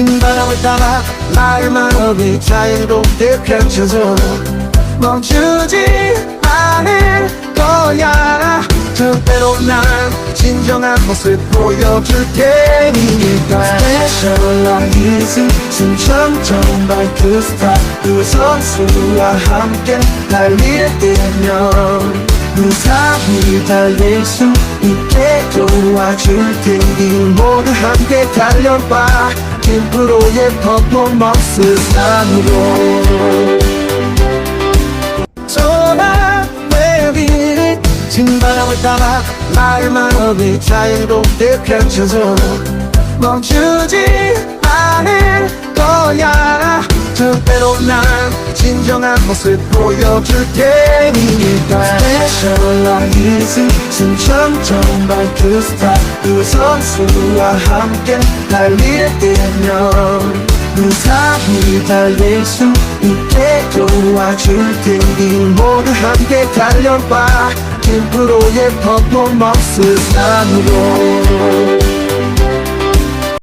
진바람을 따라 나의 마음이 자유롭게 펼쳐져 멈추지 않을 거야. 절대로 난 진정한 모습 보여줄 테니까. Special Life 심청정 발그 스타 그 선수와 함께 달릴 때면 무사히 달릴 수 있게 도와줄 테니 모두 함께 달려봐 김프로의 퍼포먼스 산으로. 소나 웨비 진바람을 따라 나의 마음이 자유롭게 펼쳐져. 멈추지 않을 거야. 절대로 난 진정한 모습 보여줄 테니까. Special Life 심청정 발그 스타 그 선수와 함께 달릴 때면 무사히 달릴 수 있게 도와줄 테니 모두 함께 달려봐. 김프로의 퍼포먼스 산으로